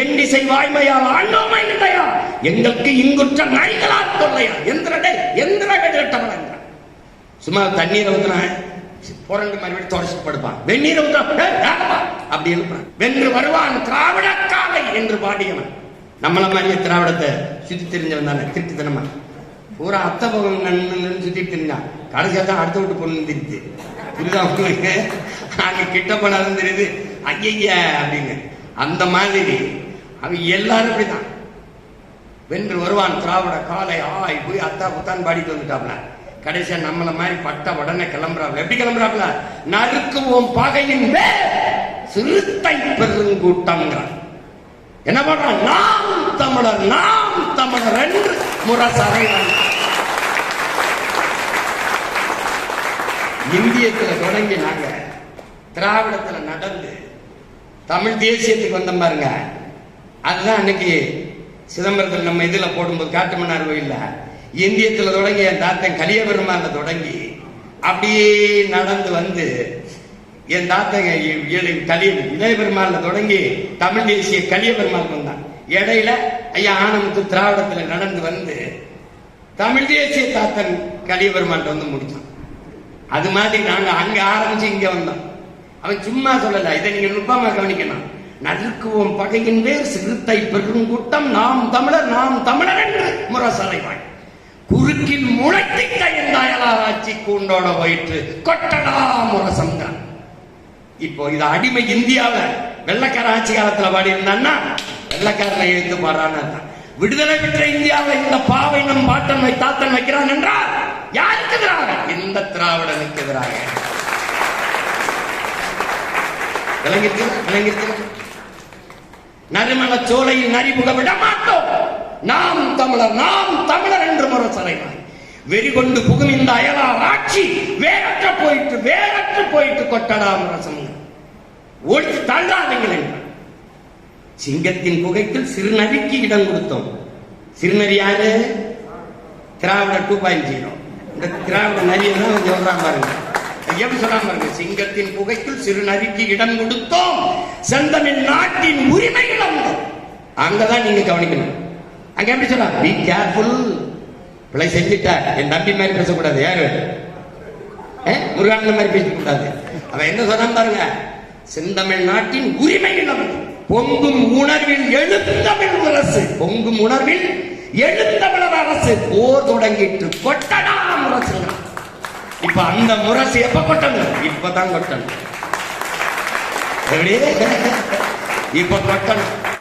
எண்டிசை வாய்மையால் ஆண்டோமை இல்லையா எங்களுக்கு இங்குற்ற நாய்களால் தொல்லையா எந்திரடே எந்திர கட்டவன் சும்மா தண்ணீரை ஊத்துனா புரண்டு மறுபடியும் தொடச்சிட்டு படுப்பான். வெந்நீரை ஊத்துனா அப்படி எழுப்புறான் வென்று வருவான் திராவிட காலை என்று பாடியவன். நம்மள மாதிரி திராவிடத்தை சுத்தி தெரிஞ்சவன் தானே திருட்டு தினமா பூரா அத்தை பவன் நன்னு சுத்தி தெரிஞ்சான் கடைசியா தான் அடுத்த விட்டு பொண்ணு தெரியுது புரியுதா உங்களுக்கு? அங்க கிட்ட போனாலும் தெரியுது. ஐய அப்படின்னு. அந்த மாதிரி. அவன் எல்லாரும் இப்படிதான் வென்று வருவான் திராவிட காலை ஆய் போய் அத்தா புத்தான் பாடிட்டு வந்துட்டாப்ல. கடைசியா நம்மள மாதிரி பட்ட உடனே கிளம்புறாப்ல. எப்படி கிளம்புறாப்ல? நறுக்குவோம் பகையின் சிறுத்தை பெருங்கூட்டம்ங்கிறான். என்ன பண்றான் நாம் தமிழர் நாம் தமிழர் என்று முரசரை இந்தியத்துல தொடங்கி நாங்க திராவிடத்துல நடந்து தமிழ் தேசியத்துக்கு வந்த பாருங்க. அதுதான் அன்னைக்கு சிதம்பரத்தில் நம்ம இதில் போடும்போது காட்டுமன்னார் கோயில்ல. இந்தியத்தில் தொடங்கி என் தாத்தன் கலியபெருமான்ல தொடங்கி அப்படியே நடந்து வந்து என் தாத்தங்க ஏழு கலிய இளைய தொடங்கி தமிழ் தேசிய கலிய வந்தான். இடையில ஐயா ஆனமுத்து திராவிடத்தில் நடந்து வந்து தமிழ் தேசிய தாத்தன் கலிய வந்து முடிச்சான். அது மாதிரி நாங்கள் அங்கே ஆரம்பிச்சு இங்கே வந்தோம். அவன் சும்மா சொல்லல. இதை நீங்க நுட்பமா கவனிக்கணும். நறுக்குவோம் பகையின் வேர் சிறுத்தை பெருங்கூட்டம் நாம் தமிழர் நாம் தமிழர் என்று முரசறைவாய் குறுக்கில் முளைத்தி இந்த அயலாராய்ச்சி கூண்டோட போயிட்டு கொட்டடா முரசம்தான் இப்போ இது அடிமை இந்தியாவில் வெள்ளக்கார ஆட்சி காலத்துல பாடி இருந்தான்னா வெள்ளக்காரனை எழுத்து பாடுறான்னு விடுதலை பெற்ற இந்தியாவில் இந்த பாவை நம் பாட்டன் வை தாத்தன் வைக்கிறான் என்றால் யாருக்கு எதிராக? இந்த திராவிடனுக்கு எதிராக. விளங்கிருக்கு விளங்கிருக்கு நறுமண சோலையில் நரிபுக விட மாட்டோம் நாம் தமிழர் நாம் தமிழர் என்று முரசறைவாய் வெறி கொண்டு புகும் இந்த அயலார் ஆட்சி வேறற்ற போயிட்டு வேறற்று போயிட்டு கொட்டடா முரசம் ஒழித்து தள்ளாதீங்கள் என்றார் சிங்கத்தின் புகைக்குள் சிறுநரிக்கு இடம் கொடுத்தோம். சிறுநரி யாரு? Dravida two point zero. இந்த திராவிட நரியை தான் சொல்றான் பாருங்க. எப்படி சொன்னாங்க சிங்கத்தின் புகைக்குள் சிறுநரிக்கு இடம் கொடுத்தோம். செந்தமிழ் நாட்டின் உரிமை இழந்தோம் அங்கதான் நீங்க கவனிக்கணும். அங்க எப்படி சொன்னா பி கேர்ஃபுல் பிள்ளை செஞ்சுட்ட என் தம்பி மாதிரி பேசக்கூடாது. யாரு? முருகானந்த மாதிரி பேசக்கூடாது. அவன் என்ன சொன்னான் பாருங்க செந்தமிழ் நாட்டின் உரிமை இழந்தோம் பொங்கும் உணர்வில் எழுத்தமிழ் அரசு. பொங்கும் உணர்வில் எழுத்தமிழர் அரசு. போர் தொடங்கிட்டு கொட்டடா முரசுங்க இப்ப அந்த முரசு எப்ப கொட்டணும்? இப்பதான் கொட்டணும். எப்படி? இப்ப கொட்டணும்.